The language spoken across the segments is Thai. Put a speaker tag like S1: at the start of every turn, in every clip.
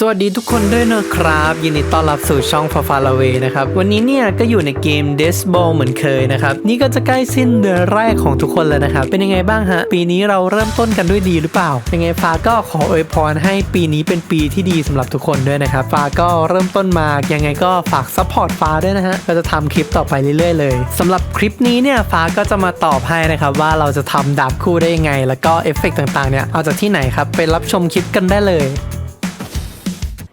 S1: สวัสดีทุกคนด้วยนะครับ ยินดีต้อนรับสู่ช่องฟาฟาลาเวนะครับ วันนี้เนี่ยก็อยู่ในเกม d e s b a l l เหมือนเคยนะครับ นี่ก็จะใกล้สิ้นเดือนแรกของทุกคนแล้วนะครับ เป็นยังไงบ้างฮะ ปีนี้เราเริ่มต้นกันด้วยดีหรือเปล่า ยังไงฟ้าก็ขออวยพรให้ปีนี้เป็นปีที่ดีสำหรับทุกคนด้วยนะครับฟ้าก็เริ่มต้นมายังไงก็ฝากซัพพอร์ตฟ้าด้วยนะฮะก็จะทำคลิปต่อไปเรื่อยๆเลยสำหรับคลิปนี้เนี่ยฟ้าก็จะมาตอบให้นะครับว่าเราจะทำดาบคู่ได้ยังไง แล้วก็เอฟเฟกต์ต่างๆเนี่ยเอาจากที่ไหนครับไปรับชมคลิปกันได้เลย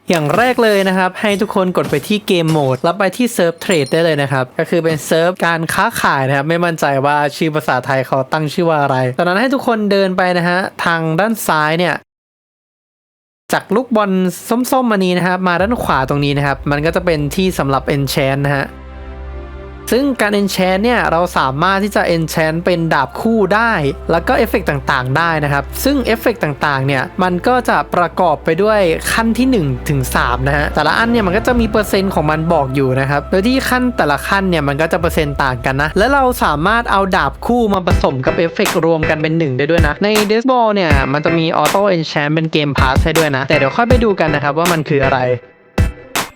S1: อย่างแรกเลยนะครับ ให้ทุกคนกดไปที่เกมโหมดแล้วไปที่เซิร์ฟเทรดได้เลยนะครับ ก็คือเป็นเซิร์ฟการค้าขายนะครับ ไม่มั่นใจว่าชื่อภาษาไทยเขาตั้งชื่อว่าอะไรตอนนั้นให้ทุกคนเดินไปนะฮะ ทางด้านซ้ายเนี่ยจากลูกบอลส้มๆมานี้นะครับ มาด้านขวาตรงนี้นะครับ มันก็จะเป็นที่สำหรับ enchant นะฮะ ซึ่งการ enchant เนี่ย เราสามารถที่จะ enchant เป็นดาบคู่ได้ แล้วก็เอฟเฟกต่างๆ ได้นะครับ ซึ่งเอฟเฟกต่างๆ เนี่ย มันก็จะประกอบไปด้วยขั้นที่ 1 ถึง 3 นะฮะ แต่ละอันเนี่ย มันก็จะมีเปอร์เซ็นต์ของมันบอกอยู่นะครับ โดยที่ขั้นแต่ละขั้นเนี่ย มันก็จะเปอร์เซ็นต์ต่างกันนะ และเราสามารถเอาดาบคู่มาผสมกับเอฟเฟกรวมกันเป็นหนึ่งได้ด้วยนะ ใน d e s b a l l เนี่ย มันจะมีออโต้ enchant เป็นเกมพาสให้ด้วยนะ แต่เดี๋ยวค่อยไปดูกันนะครับว่ามันคืออะไร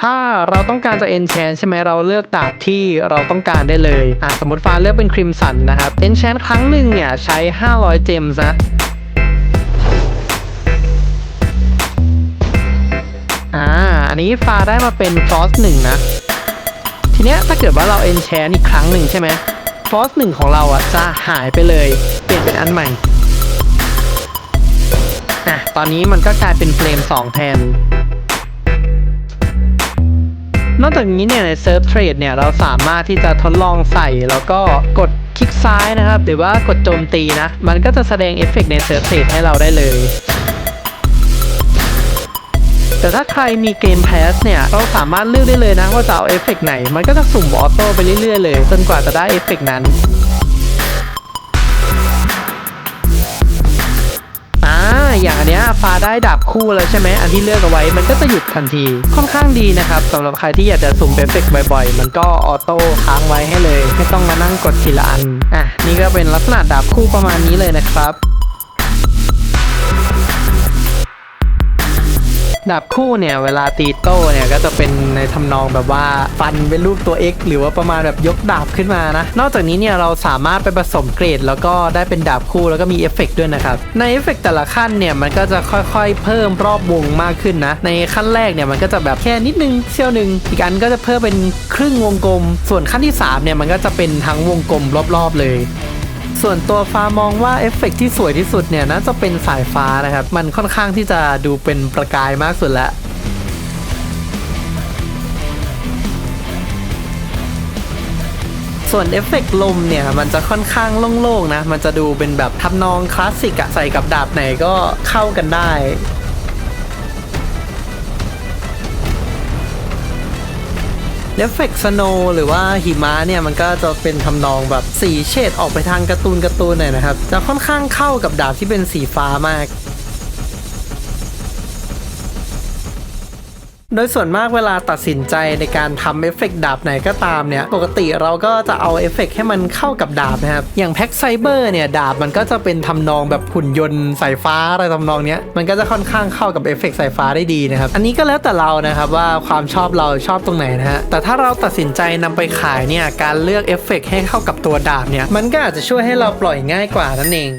S1: ถ้าเราต้องการจะ enchant ใช่ไหมเราเลือกดาบที่เราต้องการได้เลยอะสมมติฟ้าเลือกเป็น crimson นะครับ enchant ครั้งหนึ่งเนี่ยใช้ 500 เจมส์นะอ่าอันนี้ฟ้าได้มาเป็น frost หนึ่งนะ ทีเนี้ยถ้าเกิดว่าเรา enchant อีกครั้งหนึ่งใช่ไหม frost หนึ่งของเราอะจะหายไปเลย เปลี่ยนเป็นอันใหม่อะตอนนี้มันก็กลายเป็นเฟรม2 แทน นอกจากนี้เนี่ยในเซิร์ฟเทรดเนี่ยเราสามารถที่จะทดลองใส่แล้วก็กดคลิกซ้ายนะครับ หรือว่ากดโจมตีนะ มันก็จะแสดงเอฟเฟกต์ในเซิร์ฟเทรดให้เราได้เลยแต่ถ้าใครมีเกมแพสเนี่ยเราสามารถเลือกได้เลยนะว่าจะเอาเอฟเฟกต์ไหน มันก็จะสุ่มออโต้ไปเรื่อยๆเลย จนกว่าจะได้เอฟเฟกต์นั้นอ่าอย่างเนี้ย ฟ้าได้ดาบคู่แล้วใช่ไหมอันที่เลือกเอาไว้มันก็จะหยุดทันที ค่อนข้างดีนะครับสำหรับใครที่อยากจะสุ่มเอฟเฟกต์บ่อยๆ มันก็ออโต้ค้างไว้ให้เลย ไม่ต้องมานั่งกดทีละอันอะนี่ก็เป็นลักษณะดาบคู่ประมาณนี้เลยนะครับ ดาบคู่เนี่ยเวลาตีโต้เนี่ยก็จะเป็นในทำนองแบบว่าฟันเป็นรูปตัว X หรือว่าประมาณแบบยกดาบขึ้นมานะ นอกจากนี้เนี่ยเราสามารถไปผสมเกรด แล้วก็ได้เป็นดาบคู่แล้วก็มีเอฟเฟกต์ด้วยนะครับ ในเอฟเฟกต์แต่ละขั้นเนี่ยมันก็จะค่อยๆ เพิ่มรอบวงมากขึ้นนะ ในขั้นแรกเนี่ยมันก็จะแบบแค่นิดนึงเซี่ยวหนึ่งอีกอันก็จะเพิ่มเป็นครึ่งวงกลม ส่วนขั้นที่สามเนี่ยมันก็จะเป็นทั้งวงกลมรอบๆเลย ส่วนตัวฟ้ามองว่าเอฟเฟกต์ที่สวยที่สุดเนี่ยน่าจะเป็นสายฟ้านะครับ มันค่อนข้างที่จะดูเป็นประกายมากสุดแล้วส่วนเอฟเฟกต์ลมเนี่ย มันจะค่อนข้างโล่งๆนะ มันจะดูเป็นแบบทับนองคลาสสิกอะใส่กับดาบไหนก็เข้ากันได้ เอฟเฟกต์สโนหรือว่าหิมะเนี่ยมันก็จะเป็นทำนองแบบสีเฉดออกไปทางการ์ตูนการ์ตูนหน่อยนะครับ จะค่อนข้างเข้ากับดาบที่เป็นสีฟ้ามาก โดยส่วนมากเวลาตัดสินใจในการทำเอฟเฟกต์ดาบไหนก็ตามเนี่ย ปกติเราก็จะเอาเอฟเฟกต์ให้มันเข้ากับดาบนะครับ อย่างแพ็กไซเบอร์เนี่ย ดาบมันก็จะเป็นทำนองแบบหุ่นยนต์สายฟ้าอะไรทำนองเนี้ย มันก็จะค่อนข้างเข้ากับเอฟเฟกต์สายฟ้าได้ดีนะครับ อันนี้ก็แล้วแต่เรานะครับว่าความชอบเราชอบตรงไหนนะฮะ แต่ถ้าเราตัดสินใจนำไปขายเนี่ย การเลือกเอฟเฟกต์ให้เข้ากับตัวดาบเนี่ย มันก็อาจจะช่วยให้เราปล่อยง่ายกว่านั่นเอง